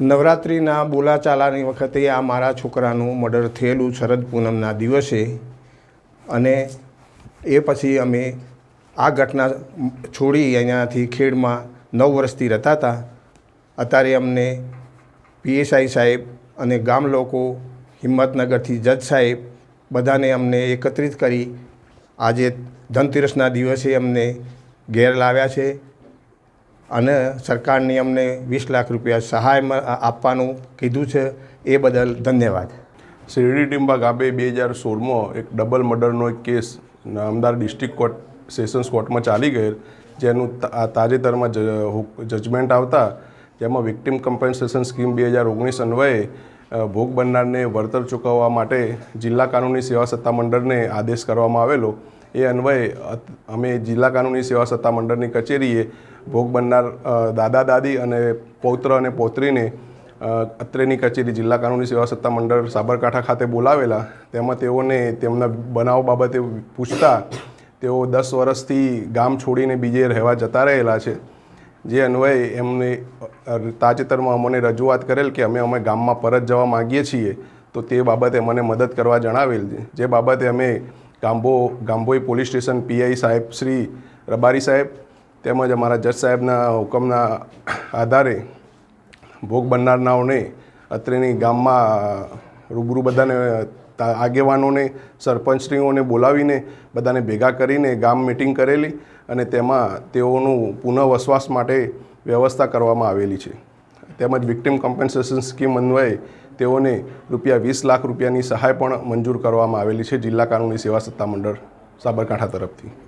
નવરાત્રિના બોલાચાલાની વખતે આ મારા છોકરાનું મર્ડર થયેલું શરદ પૂનમના દિવસે અને એ પછી અમે આ ઘટના છોડી અહીંયાથી ખેડમાં નવ વર્ષથી રહેતા હતા. અત્યારે અમને પીએસઆઈ સાહેબ અને ગામ લોકો, હિંમતનગરથી જજ સાહેબ બધાને અમને એકત્રિત કરી આજે ધનતેરસના દિવસે અમને ઘેર લાવ્યા છે. અને સરકારની અમને વીસ લાખ રૂપિયા સહાય આપવાનું કીધું છે, એ બદલ ધન્યવાદ. શિરડી ટીમ્બા ગાબે બે હજાર સોળમાં એક ડબલ મર્ડરનો એક case Ahmedabad district court, sessions કોર્ટમાં ચાલી ગયેલ, જેનું તાજેતરમાં જજમેન્ટ આવતા, જેમાં વિક્ટિમ કમ્પન્સેશન સ્કીમ બે હજાર ઓગણીસ અન્વયે ભોગ બનનારને વળતર ચૂકવવા માટે જિલ્લા કાનૂની સેવા સત્તા મંડળને આદેશ કરવામાં આવેલો. એ અન્વયે અમે જિલ્લા કાનૂની સેવા સત્તા મંડળની કચેરીએ ભોગ બનનાર દાદા, દાદી અને પૌત્ર અને પૌત્રીને અત્રેની કચેરી જિલ્લા કાનૂની સેવા સત્તા મંડળ સાબરકાંઠા ખાતે બોલાવેલા. તેમાં તેઓને તેમના બનાવ બાબતે પૂછતા તેઓ દસ વર્ષથી ગામ છોડીને બીજે રહેવા જતા રહેલા છે. જે અન્વયે એમને તાજેતરમાં અમને રજૂઆત કરેલ કે અમે અમે ગામમાં પરત જવા માગીએ છીએ, તો તે બાબતે મને મદદ કરવા જણાવેલ જે બાબતે અમે ગાંભો, ગાંભોઈ પોલીસ સ્ટેશન પીઆઈ સાહેબ શ્રી રબારી સાહેબ તેમજ અમારા જજ સાહેબના હુકમના આધારે ભોગ બનનારનાઓને અત્રેની ગામમાં રૂબરૂ બધાને આગેવાનોને, સરપંચશ્રીઓને બોલાવીને બધાને ભેગા કરીને ગામ મિટિંગ કરેલી અને તેમાં તેઓનું પુનઃવસવાસ માટે વ્યવસ્થા કરવામાં આવેલી છે. તેમજ વિક્ટિમ કોમ્પન્સેશન સ્કીમ અન્વયે તેઓને રૂપિયા વીસ લાખ રૂપિયાની સહાય પણ મંજૂર કરવામાં આવેલી છે જિલ્લા કાનૂની સેવા સત્તા મંડળ સાબરકાંઠા તરફથી.